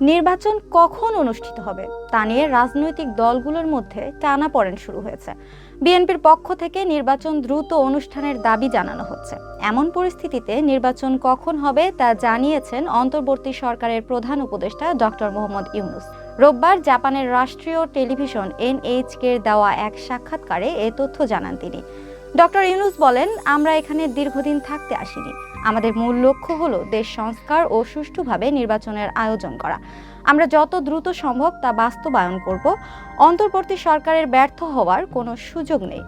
নির্বাচন কখন অনুষ্ঠিত হবে তা নিয়ে রাজনৈতিক দলগুলোর মধ্যে টানাপড়েন শুরু হয়েছে। বিএনপির পক্ষ থেকে নির্বাচন দ্রুত অনুষ্ঠানের দাবি জানানো হচ্ছে। এমন পরিস্থিতিতে নির্বাচন কখন হবে তা জানিয়েছেন অন্তর্বর্তী সরকারের প্রধান উপদেষ্টা ডক্টর মোহাম্মদ ইউনুস। রোববার জাপানের রাষ্ট্রীয় টেলিভিশন এনএইচকে দেওয়া এক সাক্ষাৎকারে এ তথ্য জানান তিনি। ডক্টর ইউনুস বলেন, আমরা এখানে দীর্ঘদিন থাকতে আসিনি। আমাদের মূল লক্ষ্য হলো দেশ সংস্কার ও সুষ্ঠুভাবে নির্বাচনের আয়োজন করা। আমরা যত দ্রুত সম্ভব তা বাস্তবায়ন করব। অন্তর্বর্তী সরকারের ব্যর্থ হওয়ার কোনো সুযোগ নেই।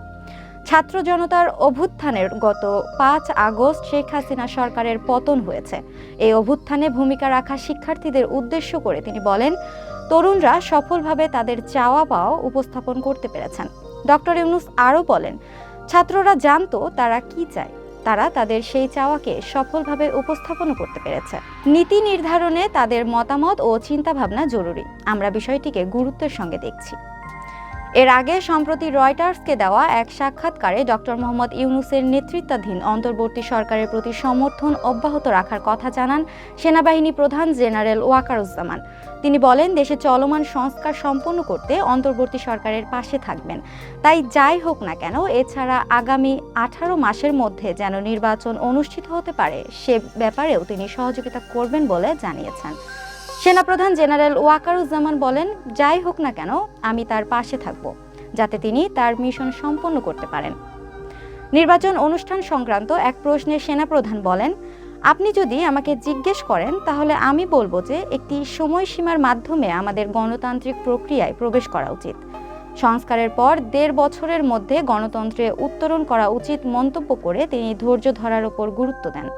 ছাত্র জনতার অভ্যুত্থানের গত পাঁচ আগস্ট শেখ হাসিনা সরকারের পতন হয়েছে। এই অভ্যুত্থানে ভূমিকা রাখা শিক্ষার্থীদের উদ্দেশ্য করে তিনি বলেন, তরুণরা সফলভাবে তাদের চাওয়া পাওয়া উপস্থাপন করতে পেরেছেন। ডক্টর ইউনুস আরও বলেন, ছাত্ররা জানতো তারা কি চায়। তারা তাদের সেই চাওয়াকে সফলভাবে উপস্থাপন করতে পেরেছে। নীতি নির্ধারণে তাদের মতামত ও চিন্তাভাবনা জরুরি। আমরা বিষয়টিকে গুরুত্বের সঙ্গে দেখছি। এর আগে সম্প্রতি রয়টার্সকে দেওয়া এক সাক্ষাৎকারে ডক্টর মোহাম্মদ ইউনুসের নেতৃত্বাধীন অন্তর্বর্তী সরকারের প্রতি সমর্থন অব্যাহত রাখার কথা জানান সেনাবাহিনী প্রধান জেনারেল ওয়াকারুজ্জামান। তিনি বলেন, দেশে চলমান সংস্কার সম্পন্ন করতে অন্তর্বর্তী সরকারের পাশে থাকবেন। তাই যাই হোক না কেন, এছাড়া আগামী আঠারো মাসের মধ্যে যেন নির্বাচন অনুষ্ঠিত হতে পারে, সে ব্যাপারেও তিনি সহযোগিতা করবেন বলে জানিয়েছেন। সেনাপ্রধান জেনারেল ওয়াকারুজ্জামান বলেন, যাই হোক না কেন, আমি তার পাশে থাকব, যাতে তিনি তার মিশন সম্পন্ন করতে পারেন। নির্বাচন অনুষ্ঠান সংক্রান্ত এক প্রশ্নে সেনাপ্রধান বলেন, আপনি যদি আমাকে জিজ্ঞেস করেন, তাহলে আমি বলব যে একটি সময়সীমার মাধ্যমে আমাদের গণতান্ত্রিক প্রক্রিয়ায় প্রবেশ করা উচিত। সংস্কারের পর দেড় বছরের মধ্যে গণতন্ত্রে উত্তরণ করা উচিত মন্তব্য করে তিনি ধৈর্য ধরার উপর গুরুত্ব দেন।